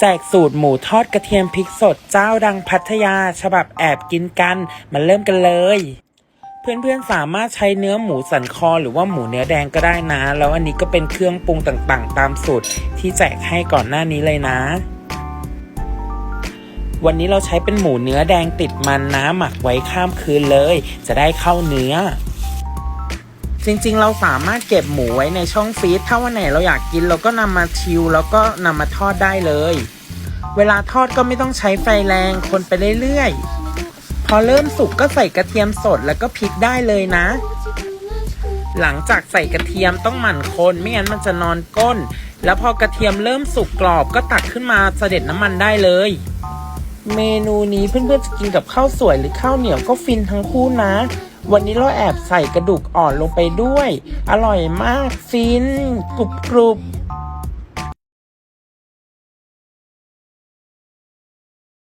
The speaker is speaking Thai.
แจกสูตรหมูทอดกระเทียมพริกสดเจ้าดังพัทยา ฉบับแอบกินกัน มาเริ่มกันเลย เพื่อนๆสามารถใช้เนื้อหมูสันคอหรือว่าหมูเนื้อแดงก็ได้นะ แล้วอันนี้ก็เป็นเครื่องปรุงต่างๆ ตามสูตรที่แจกให้ก่อนหน้านี้เลยนะ วันนี้เราใช้เป็นหมูเนื้อแดงติดมันนะหมักไว้ข้ามคืนเลย จะได้เข้าเนื้อ จริงๆ เราสามารถเก็บหมูไว้ในช่องฟรีซถ้าวันไหนเราอยากกินเราก็นำมาชิลแล้วก็นำมาทอดได้เลย เวลาทอดก็ไม่ต้องใช้ไฟแรงคนไปเรื่อยๆ พอเริ่มสุกก็ใส่กระเทียมสดแล้วก็พริกได้เลยนะ หลังจากใส่กระเทียมต้องหมั่นคนไม่งั้นมันจะนอนก้น แล้วพอกระเทียมเริ่มสุกกรอบก็ตักขึ้นมาเสด็จน้ำมันได้เลย เมนูนี้เพื่อนๆจะกินกับข้าวสวยหรือข้าวเหนียวก็ฟินทั้งคู่นะ วันนี้เราแอบใส่กระดูกอ่อนลงไปด้วย อร่อยมากฟินกรุบกรุบ